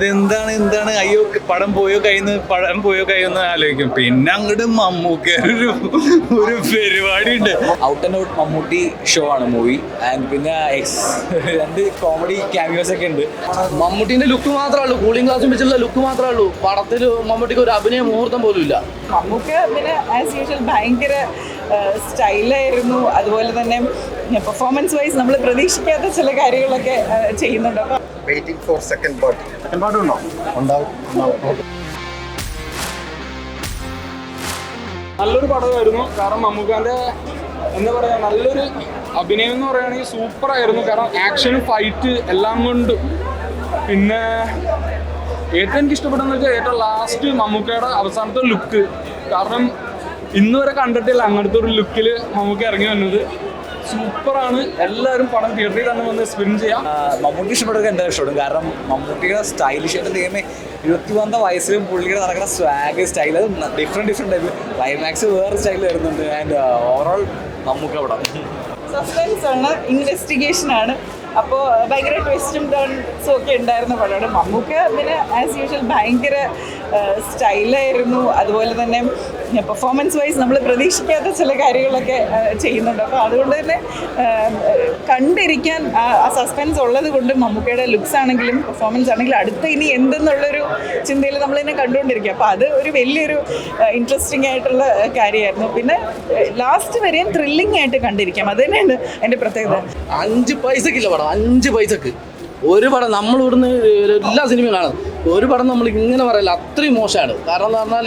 ഇതെന്താണ് എന്താണ്? അയ്യോ പടം പോയോ കഴിയുന്നത് പടം പോയോ കയ്യെന്ന് ആലോചിക്കും. പിന്നെ അങ്ങോട്ട് മമ്മൂക്കാരൊരു ഒരു പരിപാടി ഉണ്ട് out and out Mammootty show ആണ് മൂവി ആൻഡ് പിന്നെ എക്സ് രണ്ട് കോമഡി ക്യാമിയോസ് ഒക്കെ ഉണ്ട്. മമ്മൂട്ടിന്റെ ലുക്ക് മാത്രമേ ഉള്ളൂ. കൂളിംഗ് ഗ്ലാസ് വെച്ചുള്ള ലുക്ക് മാത്രമേ ഉള്ളൂ. പടത്തിൽ മമ്മൂട്ടിക്ക് ഒരു അഭിനയ മുഹൂർത്തം പോലും ഇല്ല. മമ്മൂക്ക പിന്നെ ആസ് യൂഷ്വൽ ഭയങ്കര സ്റ്റൈലായിരുന്നു. അതുപോലെ തന്നെ പെർഫോമൻസ് വൈസ് നമ്മൾ പ്രതീക്ഷിക്കാത്ത ചില കാര്യങ്ങളൊക്കെ ചെയ്യുന്നുണ്ട്. അപ്പോൾ waiting for second part second part ഉണ്ടോ? ഉണ്ടാവും. നല്ലൊരു പടമായിരുന്നു കാരണം മമ്മൂക്കാന്റെ എന്താ പറയാ നല്ലൊരു അഭിനയം എന്ന് പറയുകയാണെങ്കിൽ സൂപ്പർ ആയിരുന്നു. കാരണം ആക്ഷൻ ഫൈറ്റ് എല്ലാം കൊണ്ടും. പിന്നെ ഏറ്റവും എനിക്ക് ഇഷ്ടപ്പെട്ടെന്ന് വെച്ചാൽ ഏറ്റവും ലാസ്റ്റ് മമ്മൂക്കയുടെ അവസാനത്തെ ലുക്ക് കാരണം ഇന്ന് വരെ കണ്ടിട്ടില്ല. അങ്ങനത്തെ ഒരു ലുക്കിൽ മമ്മൂക്ക ഇറങ്ങി വന്നത്. സൂപ്പറാണ്. എല്ലാവരും പണം തിയേറ്ററിൽ തന്നെ വന്ന് എക്സ്പീരിയൻസ് ചെയ്യാം. മമ്മൂട്ടി ഇഷ്ടപ്പെടുക എന്താ ഇഷ്ടപ്പെടും? കാരണം മമ്മൂട്ടിയുടെ സ്റ്റൈലിഷ് ആയിട്ട് ദൈവമേ ഇരുപത്തി മൂന്നാം വയസ്സിലും പുള്ളിയുടെ നടക്കുന്ന സ്വാഗ് സ്റ്റൈൽ അത് ഡിഫറെന്റ് ഡിഫറെന്റ് ടൈപ്പ് ക്ലൈമാക്സ് വേറെ സ്റ്റൈൽ വരുന്നുണ്ട്. ആൻഡ് ഓവറോൾ മമ്മൂക്ക പടം. സസ്പെൻസ് ആണ് ഇൻവെസ്റ്റിഗേഷൻ ആണ്. അപ്പോൾ ഭയങ്കര ട്വിസ്റ്റും ടേൺസും ഒക്കെ ഉണ്ടായിരുന്ന പടമാണ്. മമ്മൂക്ക പിന്നെ ആസ് യൂഷ്വൽ ഭയങ്കര സ്റ്റൈലായിരുന്നു അതുപോലെ തന്നെ പെർഫോമൻസ് വൈസ് നമ്മൾ പ്രതീക്ഷിക്കാത്ത ചില കാര്യങ്ങളൊക്കെ ചെയ്യുന്നുണ്ട്. അപ്പോൾ അതുകൊണ്ട് തന്നെ കണ്ടിരിക്കാൻ ആ സസ്പെൻസ് ഉള്ളത് കൊണ്ട് മമ്മൂക്കയുടെ ലുക്സ് ആണെങ്കിലും പെർഫോമൻസ് ആണെങ്കിലും അടുത്ത ഇനി എന്തെന്നുള്ളൊരു ചിന്തയിൽ നമ്മൾ തന്നെ കണ്ടുകൊണ്ടിരിക്കുക. അപ്പോൾ അത് ഒരു വലിയൊരു ഇൻട്രസ്റ്റിംഗ് ആയിട്ടുള്ള കാര്യമായിരുന്നു. പിന്നെ ലാസ്റ്റ് വരെയും ത്രില്ലിംഗ് ആയിട്ട് കണ്ടിരിക്കാം. അത് തന്നെയാണ് എന്റെ പ്രത്യേകത. അഞ്ച് പൈസക്കില്ല പടം. അഞ്ച് പൈസക്ക്. ഒരു പടം നമ്മൾ ഇവിടുന്ന് എല്ലാ സിനിമയും കാണും. ഒരു പടം നമ്മൾ ഇങ്ങനെ പറയില്ല അത്രയും മോശമാണ്. കാരണം എന്ന് പറഞ്ഞാൽ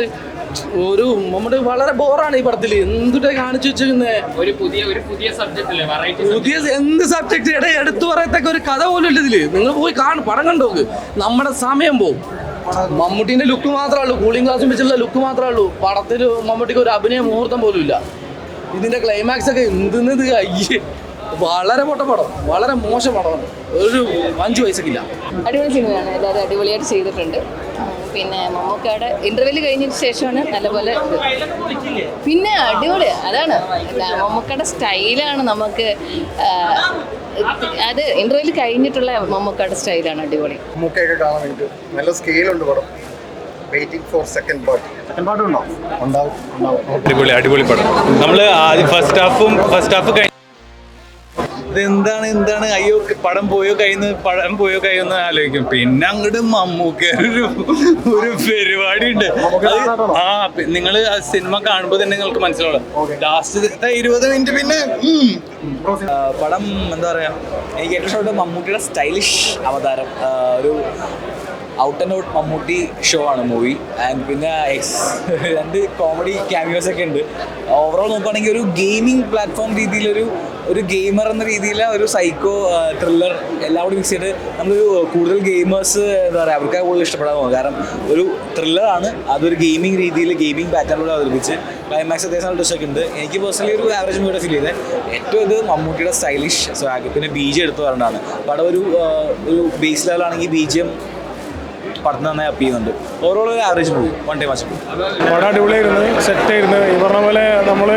ഒരു നമ്മുടെ വളരെ ബോറാണ് ഈ പടത്തിൽ എന്തുട്ടെ കാണിച്ചു വെച്ചിരിക്കുന്നത് ഒരു പുതിയ ഒരു പുതിയ സബ്ജക്റ്റിൽ വെറൈറ്റി പുതിയ എന്ത് സബ്ജക്ട് ഇട എടുത്തു പറയത്തക്ക ഒരു കഥ പോലും ഇല്ല ഇതിൽ. നിങ്ങൾ പോയി കാണും പടം കണ്ടോക്ക് നമ്മുടെ സമയം പോകും മമ്മൂട്ടിന്റെ ലുക്ക് മാത്രമേ ഉള്ളൂ. കൂളിംഗ് ഗ്ലാസ് വെച്ചുള്ള ലുക്ക് മാത്രമേ ഉള്ളൂ. പടത്തിൽ മമ്മൂട്ടിക്ക് ഒരു അഭിനയ മുഹൂർത്തം പോലും ഇല്ല. ഇതിന്റെ ക്ലൈമാക്സ് ഒക്കെ എന്തെന്നത് അയ്യേ. വളരെ പൊട്ട പടം. വളരെ മോശം പടമാണ്. ഒരു അഞ്ചു പൈസക്കില്ല അടിപൊളി സിനിമയാണ്. എല്ലാവരും അടിപൊളിയായിട്ട് ചെയ്തിട്ടുണ്ട്. പിന്നെ മമ്മൂക്കയുടെ ഇന്റർവ്യൂൽ കഴിഞ്ഞ ശേഷമാണ് നല്ലപോലെ പിന്നെ അടിപൊളി അതാണ്. മമ്മൂക്കയുടെ സ്റ്റൈലാണ് നമുക്ക് അത് ഇന്റർവ്യൂൽ കഴിഞ്ഞിട്ടുള്ള മമ്മൂക്കയുടെ സ്റ്റൈലാണ് അടിപൊളി. നമുക്കൊക്കെ കാണാൻ നല്ല സ്കെയിലുണ്ട് പടം. വെയിറ്റിംഗ് ഫോർ സെക്കൻഡ് പാർട്ട് ഉണ്ടാവും അടിപൊളി അടിപൊളി പടം. നമ്മൾ ആദ്യം ഫസ്റ്റ് ഹാഫും ഫസ്റ്റ് ഹാഫ് കഴിഞ്ഞ ഇതെന്താണ് എന്താണ്? അയ്യോ പടം പോയോ കഴിയുന്നത് പടം പോയോ കയ്യെന്ന് ആലോചിക്കും. പിന്നെ അങ്ങോട്ട് മമ്മൂക്കൊരു ഒരു പരിപാടി ഉണ്ട് ആ നിങ്ങൾ ആ സിനിമ കാണുമ്പോൾ തന്നെ നിങ്ങൾക്ക് മനസ്സിലാവും ലാസ്റ്റ് ഇരുപത് മിനിറ്റ് പിന്നെ പടം എന്താ പറയാ എനിക്ക് ഏറ്റവും ഇഷ്ടപ്പെട്ട മമ്മൂട്ടിയുടെ സ്റ്റൈലിഷ് അവതാരം ഒരു out and out Mammootty show ആണ് മൂവി ആൻഡ് പിന്നെ എക്സ് രണ്ട് കോമഡി ക്യാമിയോസ് ഒക്കെ ഉണ്ട്. ഓവറോൾ നോക്കുകയാണെങ്കിൽ ഒരു ഗെയിമിംഗ് പ്ലാറ്റ്ഫോം രീതിയിലൊരു ഒരു ഗെയിമർ എന്ന രീതിയിൽ ഒരു സൈക്കോ ത്രില്ലർ എല്ലാം കൂടി മിക്സ് ചെയ്ത് നമ്മളൊരു കൂടുതൽ ഗെയിമേഴ്സ് എന്താ പറയുക അവർക്ക് കൂടുതൽ ഇഷ്ടപ്പെടാൻ പോകും. കാരണം ഒരു ത്രില്ലറാണ് അതൊരു ഗെയിമിംഗ് രീതിയിൽ ഗെയിമിംഗ് പാറ്റേണിലൂടെ അവതരിപ്പിച്ച് ക്ലൈമാക്സ് അത്യാവശ്യം ഒക്കെ ഉണ്ട്. എനിക്ക് പേഴ്സണലി ഒരു ആവറേജ് മൂടെ ഫീൽ ചെയ്തത് ഏറ്റവും ഇത് മമ്മൂട്ടിയുടെ സ്റ്റൈലിഷ് സ്വാഗ് പിന്നെ ബി ജി എടുത്തു പറഞ്ഞതാണ്. പടം ഒരു ഒരു ബേസ് ലെവലാണെങ്കിൽ ബി ജി എം പടത്തിന് നന്നായി അപ്പ് ചെയ്യുന്നുണ്ട്. ഓവറോൾ ഒരു average movie one time watch പടം അടിപൊളിയായിരുന്നു സെറ്റായിരുന്നു ഈ പറഞ്ഞ പോലെ നമ്മൾ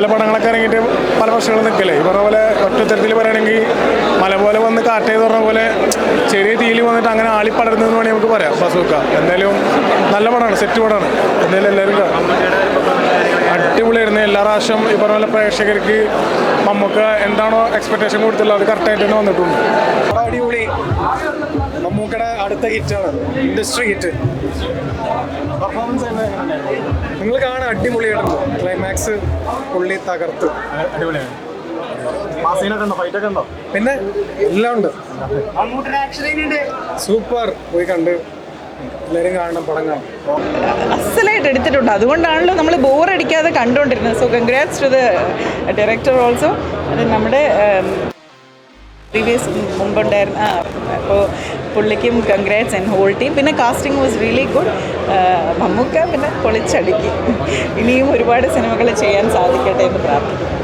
പല പടങ്ങളൊക്കെ ഇറങ്ങിയിട്ട് പല പ്രശ്നങ്ങളും നിൽക്കല്ലേ? ഈ പറഞ്ഞ പോലെ ഒറ്റത്തരത്തിൽ പറയുകയാണെങ്കിൽ മല പോലെ വന്ന് കാറ്റേന്ന് പറഞ്ഞ പോലെ ചെറിയ തീയിൽ വന്നിട്ട് അങ്ങനെ ആളി പടരുന്നതെന്ന് വേണമെങ്കിൽ നമുക്ക് പറയാം. ബസൂക്ക എന്തായാലും നല്ല പടമാണ് സെറ്റ് പടമാണ്. എന്തായാലും എല്ലാവരും അടിപൊളിയായിരുന്നു. എല്ലാ പ്രാവശ്യം ഈ പറഞ്ഞ പോലെ പ്രേക്ഷകർക്ക് നമുക്ക് എന്താണോ എക്സ്പെക്ടേഷൻ കൊടുത്തുള്ളത് അത് കറക്റ്റായിട്ട് തന്നെ വന്നിട്ടുണ്ട്. അടിപൊളി. മമ്മൂക്കയുടെ അടുത്ത ഹിറ്റാണ് ഇൻഡസ്ട്രി ഹിറ്റ് പെർഫോമൻസ് നിങ്ങൾ കാണാൻ അടിപൊളിയാണ്. ക്ലൈമാക്സ് പുള്ളി തകർത്തു. അടിപൊളിയാണ്. പിന്നെ എല്ലാം ഉണ്ട്. സൂപ്പർ പോയി കണ്ട്. എല്ലാവരും കാണണം പടം കാണണം. അസലായിട്ട് എടുത്തിട്ടുണ്ട്. അതുകൊണ്ടാണല്ലോ നമ്മൾ ബോറടിക്കാതെ കണ്ടുകൊണ്ടിരുന്നത് so congrats to the director also അത് നമ്മുടെ പ്രീവിയസ് മുമ്പുണ്ടായിരുന്ന അപ്പോൾ പുള്ളിക്കും കൺഗ്രാറ്റ്സ് ആൻഡ് ഹോൾ ടീം പിന്നെ casting was really good Mammukka പിന്നെ പൊളിച്ചടുക്കി. ഇനിയും ഒരുപാട് സിനിമകൾ ചെയ്യാൻ സാധിക്കട്ടെ എന്ന് പ്രാർത്ഥിക്കുന്നു.